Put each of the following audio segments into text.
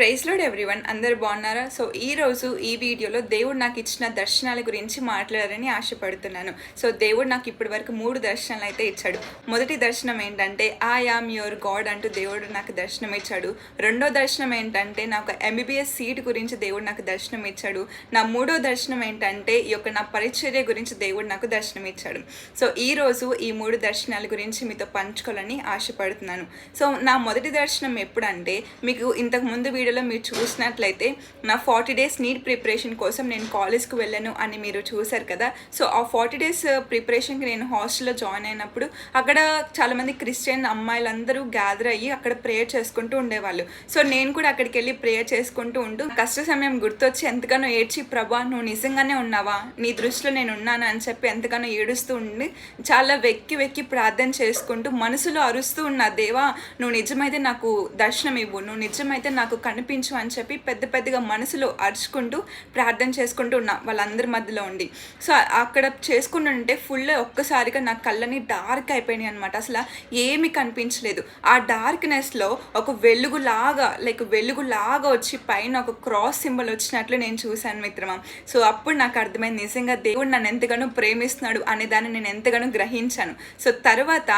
Praise load everyone అందరు బాగున్నారా? So ఈ రోజు ఈ వీడియోలో దేవుడు నాకు ఇచ్చిన దర్శనాల గురించి మాట్లాడాలని ఆశపడుతున్నాను. సో దేవుడు నాకు ఇప్పటి వరకు మూడు దర్శనాలు అయితే ఇచ్చాడు. మొదటి దర్శనం ఏంటంటే ఐ యామ్ యువర్ గాడ్ అంటూ దేవుడు నాకు దర్శనం ఇచ్చాడు. రెండో దర్శనం ఏంటంటే నాకు ఎంబీబీఎస్ సీట్ గురించి దేవుడు నాకు దర్శనం ఇచ్చాడు. నా మూడో దర్శనం ఏంటంటే ఈ యొక్క నా పరిచర్య గురించి దేవుడు నాకు దర్శనం ఇచ్చాడు. సో ఈ రోజు ఈ మూడు దర్శనాల గురించి మీతో పంచుకోవాలని ఆశపడుతున్నాను. సో నా మొదటి దర్శనం ఎప్పుడంటే మీకు ఇంతకు ముందు వీడియో వీడియోలో మీరు చూసినట్లయితే నా ఫార్టీ డేస్ నీట్ ప్రిపరేషన్ కోసం నేను కాలేజ్కి వెళ్ళాను అని మీరు చూశారు కదా. సో ఆ ఫార్టీ డేస్ ప్రిపరేషన్కి నేను హాస్టల్లో జాయిన్ అయినప్పుడు అక్కడ చాలామంది క్రిస్టియన్ అమ్మాయిలందరూ గ్యాదర్ అయ్యి అక్కడ ప్రేయర్ చేసుకుంటూ ఉండేవాళ్ళు. సో నేను కూడా అక్కడికి వెళ్ళి ప్రేయర్ చేసుకుంటూ ఉంటూ కష్ట సమయం గుర్తొచ్చి ఎంతగానో ఏడ్చి ప్రభా నువ్వు నిజంగానే ఉన్నావా? నీ దృష్టిలో నేను ఉన్నాను? అని చెప్పి ఎంతగానో ఏడుస్తూ ఉండి చాలా వెక్కి వెక్కి ప్రార్థన చేసుకుంటూ మనసులో అరుస్తూ ఉన్నా దేవా నువ్వు నిజమైతే నాకు దర్శనం ఇవ్వు నువ్వు నిజమైతే నాకు కనిపించు అని చెప్పి పెద్ద పెద్దగా మనసులో అరుచుకుంటూ ప్రార్థన చేసుకుంటూ ఉన్నా వాళ్ళందరి మధ్యలో ఉండి. సో అక్కడ చేసుకుంటుంటే ఫుల్ ఒక్కసారిగా నా కళ్ళని డార్క్ అయిపోయినాయి అనమాట అసలు ఏమీ కనిపించలేదు. ఆ డార్క్నెస్లో ఒక వెలుగులాగా లైక్ వెలుగులాగా వచ్చి పైన ఒక క్రాస్ సింబల్ వచ్చినట్లు నేను చూశాను మిత్రమా. సో అప్పుడు నాకు అర్థమైంది నిజంగా దేవుడు నన్ను ఎంతగానో ప్రేమిస్తున్నాడు అనే దాన్ని నేను ఎంతగానో గ్రహించాను. సో తర్వాత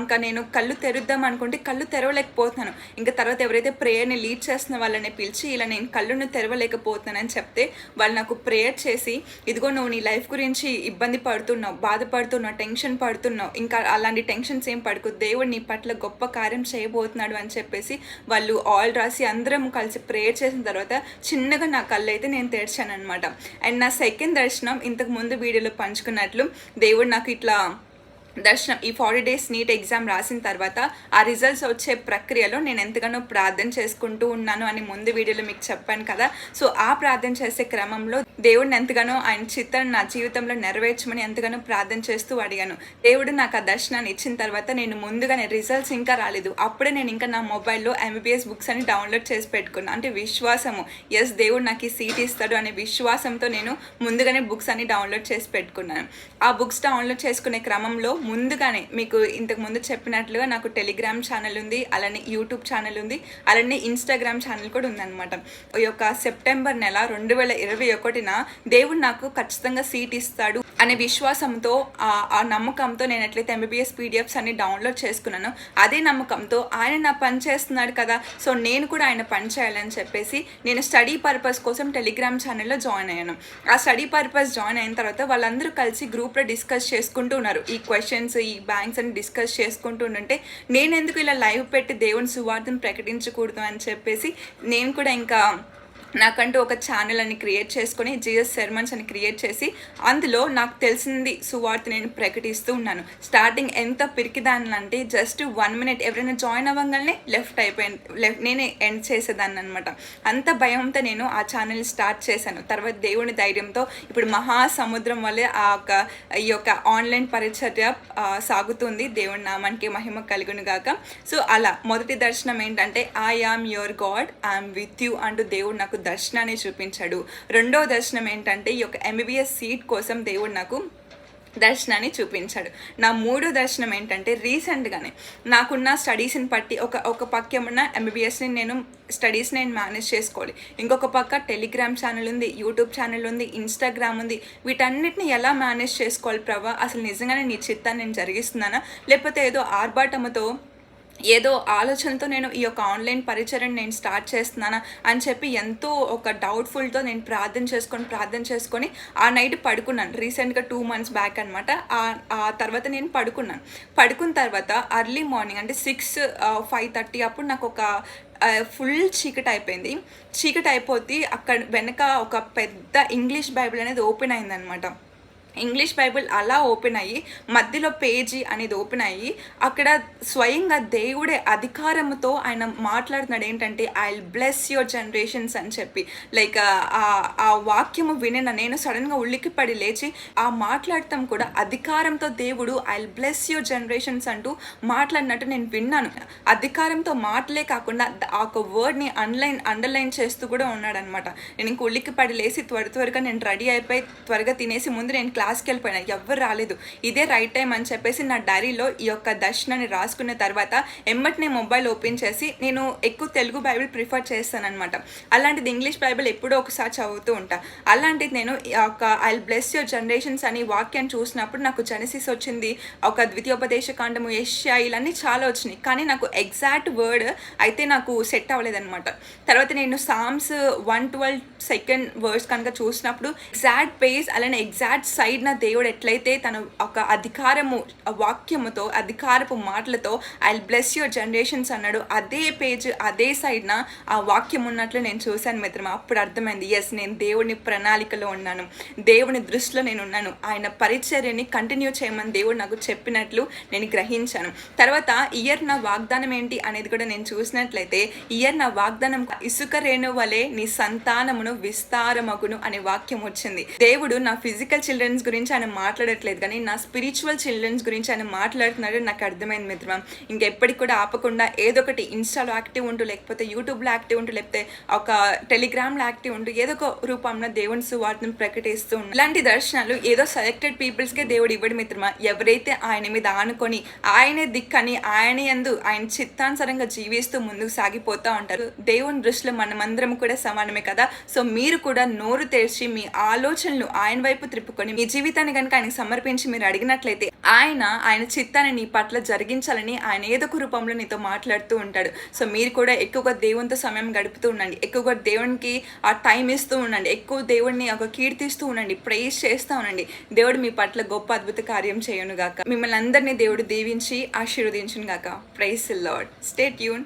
ఇంకా నేను కళ్ళు తెరుద్దాం అనుకుంటే కళ్ళు తెరవలేకపోతున్నాను. ఇంకా తర్వాత ఎవరైతే ప్రేయర్ని లీడ్ చేస్తున్న వాళ్ళని పిలిచి ఇలా నేను కళ్ళును తెరవలేకపోతున్నానని చెప్తే వాళ్ళు నాకు ప్రేయర్ చేసి ఇదిగో నువ్వు నీ లైఫ్ గురించి ఇబ్బంది పడుతున్నావు బాధపడుతున్నావు టెన్షన్ పడుతున్నావు ఇంకా అలాంటి టెన్షన్స్ ఏం పడుకు దేవుడు నీ పట్ల గొప్ప కార్యం చేయబోతున్నాడు అని చెప్పేసి వాళ్ళు ఆల్ రాసి అందరం కలిసి ప్రేయర్ చేసిన తర్వాత చిన్నగా నా కళ్ళు అయితే నేను తెరిచాను అనమాట అండ్ నా సెకండ్ దర్శనం ఇంతకు ముందు వీడియోలో పంచుకున్నట్లు దేవుడు నాకు ఇట్లా దర్శనం ఈ ఫార్టీ డేస్ నీట్ ఎగ్జామ్ రాసిన తర్వాత ఆ రిజల్ట్స్ వచ్చే ప్రక్రియలో నేను ఎంతగానో ప్రార్థన చేసుకుంటూ ఉన్నాను అని ముందు వీడియోలో మీకు చెప్పాను కదా. సో ఆ ప్రార్థన చేసే క్రమంలో దేవుడిని ఎంతగానో ఆయన చిత్తం నా జీవితంలో నెరవేర్చమని ఎంతగానో ప్రార్థన చేస్తూ అడిగాను. దేవుడు నాకు ఆ దర్శనాన్ని ఇచ్చిన తర్వాత నేను ముందుగానే రిజల్ట్స్ ఇంకా రాలేదు. అప్పుడే నేను ఇంకా నా మొబైల్లో ఎంబీబీఎస్ బుక్స్ అని డౌన్లోడ్ చేసి పెట్టుకున్నాను అంటే విశ్వాసము. ఎస్ దేవుడు నాకు ఈ సీట్ ఇస్తాడు అనే విశ్వాసంతో నేను ముందుగానే బుక్స్ అని డౌన్లోడ్ చేసి పెట్టుకున్నాను. ఆ బుక్స్ డౌన్లోడ్ చేసుకునే క్రమంలో ముందుగానే మీకు ఇంతకు ముందు చెప్పినట్లుగా నాకు టెలిగ్రామ్ ఛానల్ ఉంది అలానే యూట్యూబ్ ఛానల్ ఉంది అలానే ఇన్స్టాగ్రామ్ ఛానల్ కూడా ఉందన్నమాట. ఈ యొక్క సెప్టెంబర్ నెల రెండు వేల ఇరవై ఒకటిన దేవుడు నాకు ఖచ్చితంగా సీట్ ఇస్తాడు అనే విశ్వాసంతో ఆ- నమ్మకంతో నేను ఎట్లయితే ఎంబీబీఎస్ పీడిఎఫ్స్ అన్ని డౌన్లోడ్ చేసుకున్నాను అదే నమ్మకంతో ఆయన నా పని చేస్తున్నాడు కదా సో నేను కూడా ఆయన పని చేయాలని చెప్పేసి నేను స్టడీ పర్పస్ కోసం టెలిగ్రామ్ ఛానల్లో జాయిన్ అయ్యాను. ఆ స్టడీ పర్పస్ జాయిన్ అయిన తర్వాత వాళ్ళందరూ కలిసి గ్రూప్లో డిస్కస్ చేసుకుంటూ ఉన్నారు ఈ క్వశ్చన్స్ ఈ బ్యాంక్స్ అని డిస్కస్ చేసుకుంటూ ఉంటే నేను ఎందుకు ఇలా లైవ్ పెట్టి దేవుని సువార్తను ప్రకటించకూడదు అని చెప్పేసి నేను కూడా ఇంకా నాకంటూ ఒక ఛానల్ అని క్రియేట్ చేసుకొని జీఎస్ సెర్మన్స్ అని క్రియేట్ చేసి అందులో నాకు తెలిసింది సువార్త నేను ప్రకటిస్తూ ఉన్నాను. స్టార్టింగ్ ఎంత పిరికిదాన్ని అంటే జస్ట్ వన్ మినిట్ ఎవరైనా జాయిన్ అవ్వగానే లెఫ్ట్ అయిపోయింది లెఫ్ట్ నేనే ఎండ్ చేసేదాన్ని అనమాట అంత భయంతో నేను ఆ ఛానల్ స్టార్ట్ చేశాను. తర్వాత దేవుని ధైర్యంతో ఇప్పుడు మహాసముద్రం వల్లే ఆ యొక్క ఈ యొక్క ఆన్లైన్ పరిచర్య సాగుతుంది. దేవుని నామానికి మహిమ కలుగును గాక. సో అలా మొదటి దర్శనం ఏంటంటే I am your God I'm with you అంటూ దేవుడు నాకు దర్శనాన్ని చూపించాడు. రెండో దర్శనం ఏంటంటే ఈ యొక్క ఎంబీబీఎస్ సీట్ కోసం దేవుడు నాకు దర్శనాన్ని చూపించాడు. నా మూడో దర్శనం ఏంటంటే రీసెంట్గానే నాకున్న స్టడీస్ని బట్టి ఒక ఒక పక్క ఏమన్నా ఎంబీబీఎస్ని నేను స్టడీస్ నేను మేనేజ్ చేసుకోవాలి. ఇంకొక పక్క టెలిగ్రామ్ ఛానల్ ఉంది యూట్యూబ్ ఛానల్ ఉంది ఇన్స్టాగ్రామ్ ఉంది. వీటన్నిటిని ఎలా మేనేజ్ చేసుకోవాలి ప్రభా? అసలు నిజంగానే నీ చిత్తాన్ని నేను జరిగిస్తున్నానా? లేకపోతే ఏదో ఆర్భాటముతో ఏదో ఆలోచనతో నేను ఈ యొక్క ఆన్లైన్ పరిచయం నేను స్టార్ట్ చేస్తున్నానా అని చెప్పి ఎంతో ఒక డౌట్ఫుల్తో నేను ప్రార్థన చేసుకొని ప్రార్థన చేసుకొని ఆ నైట్ పడుకున్నాను. రీసెంట్గా టూ మంత్స్ బ్యాక్ అనమాట ఆ తర్వాత నేను పడుకున్నాను. పడుకున్న తర్వాత అర్లీ మార్నింగ్ అంటే సిక్స్ ఫైవ్ థర్టీ అప్పుడు నాకు ఒక ఫుల్ చీకటి అయిపోయింది. చీకటి అయిపోతే అక్కడ వెనక ఒక పెద్ద ఇంగ్లీష్ బైబిల్ అనేది ఓపెన్ అయిందనమాట ఇంగ్లీష్ బైబిల్ అలా ఓపెన్ అయ్యి మధ్యలో పేజీ అనేది ఓపెన్ అయ్యి అక్కడ స్వయంగా దేవుడే అధికారంతో ఆయన మాట్లాడుతున్నాడు. ఏంటంటే ఐ బ్లెస్ యువర్ జనరేషన్స్ అని చెప్పి. లైక్ ఆ వాక్యము వినిన నేను సడన్గా ఉల్లికిపడి లేచి ఆ మాట్లాడటం కూడా అధికారంతో దేవుడు ఐ బ్లెస్ యువర్ జనరేషన్స్ అంటూ మాట్లాడినట్టు నేను విన్నాను. అధికారంతో మాటలే కాకుండా ఆ ఒక వర్డ్ని అన్లైన్ అండర్లైన్ చేస్తూ కూడా ఉన్నాడనమాట. నేను ఇంక ఉల్లికి పడి లేచి త్వర త్వరగా నేను రెడీ అయిపోయి త్వరగా తినేసి ముందు నేను క్లాస్కి వెళ్ళిపోయినా ఎవ్వరు రాలేదు. ఇదే రైట్ టైం అని చెప్పేసి నా డైరీలో ఈ యొక్క దర్శనాన్ని రాసుకున్న తర్వాత ఎమ్మటినే మొబైల్ ఓపెన్ చేసి నేను ఎక్కువ తెలుగు బైబిల్ ప్రిఫర్ చేస్తానమాట అలాంటిది ఇంగ్లీష్ బైబిల్ ఎప్పుడో ఒకసారి చదువుతూ ఉంటా. అలాంటిది నేను ఒక యొక్క ఐ బ్లెస్ యువర్ జనరేషన్స్ అని వాక్యాన్ని చూసినప్పుడు నాకు జెనసిస్ వచ్చింది ఒక ద్వితీయోపదేశ కాండము ఏషియా ఇలాన్ని చాలా వచ్చినాయి. కానీ నాకు ఎగ్జాక్ట్ వర్డ్ అయితే నాకు సెట్ అవ్వలేదన్నమాట. తర్వాత నేను Psalms one twelve second words కనుక చూసినప్పుడు ఎగ్జాక్ట్ పేజ్ అలానే ఎగ్జాక్ట్ సైజ్ నా దేవుడు ఎట్లయితే తన ఒక అధికారము వాక్యముతో అధికారపు మాటలతో ఐ బ్లెస్ యువర్ జనరేషన్స్ అన్నాడు అదే పేజ్ అదే సైడ్న ఆ వాక్యం ఉన్నట్లు నేను చూశాను మిత్రమా. అప్పుడు అర్థమైంది ఎస్ నేను దేవుని ప్రణాళికలో ఉన్నాను. దేవుని దృష్టిలో నేను ఉన్నాను. ఆయన పరిచర్యని కంటిన్యూ చేయమని దేవుడు నాకు చెప్పినట్లు నేను గ్రహించాను. తర్వాత ఇయర్ నా వాగ్దానం ఏంటి? అనేది కూడా నేను చూసినట్లయితే ఇయర్ నా వాగ్దానం ఇసుక రేణు వలె నీ సంతానమును విస్తారమగును అనే వాక్యం వచ్చింది. దేవుడు నా ఫిజికల్ చిల్డ్రన్స్ గురించి ఆయన మాట్లాడట్లేదు కానీ నా స్పిరిచువల్ చిల్డ్రన్స్ గురించి ఆయన మాట్లాడుతున్నాడు నాకు అర్థమైంది మిత్రమా. ఇంకెప్పటికి కూడా ఆపకుండా ఏదో ఒకటి ఇన్స్టాలో యాక్టివ్ ఉంటూ లేకపోతే యూట్యూబ్లో యాక్టివ్ ఉంటూ లేకపోతే ఒక టెలిగ్రామ్లో యాక్టివ్ ఉంటూ ఏదో ఒక రూపంలో దేవుని సువార్తను ప్రకటిస్తూ ఉన్నాడు ఇలాంటి దర్శనాలు ఏదో సెలెక్టెడ్ పీపుల్స్కే దేవుడు ఇవ్వడు మిత్రమా. ఎవరైతే ఆయన మీద ఆనుకొని ఆయనే దిక్కని ఆయన యందు ఆయన చిత్తానుసరంగా జీవిస్తూ ముందుకు సాగిపోతూ ఉంటారు. దేవుని దృష్టిలో మనమందరం కూడా సమానమే కదా? సో మీరు కూడా నోరు తెరిచి మీ ఆలోచనలు ఆయన వైపు త్రిప్పుకొని మీ జీవితాన్ని కనుక ఆయనకు సమర్పించి మీరు అడిగినట్లయితే ఆయన ఆయన చిత్తాన్ని నీ పట్ల జరిగించాలని ఆయన ఏదో ఒక రూపంలో నీతో మాట్లాడుతూ ఉంటాడు. సో మీరు కూడా ఎక్కువగా దేవునితో సమయం గడుపుతూ ఉండండి. ఎక్కువగా దేవునికి ఆ టైం ఇస్తూ ఉండండి. ఎక్కువ దేవుడిని ఒక కీర్తిస్తూ ఉండండి. ప్రేస్ చేస్తూ ఉండండి. దేవుడు మీ పట్ల గొప్ప అద్భుత కార్యం చేయను గాక మిమ్మల్ని అందరినీ దేవుడు దీవించి ఆశీర్వదించును గాక ప్రైస్ లాడ్ స్టే ట్యూన్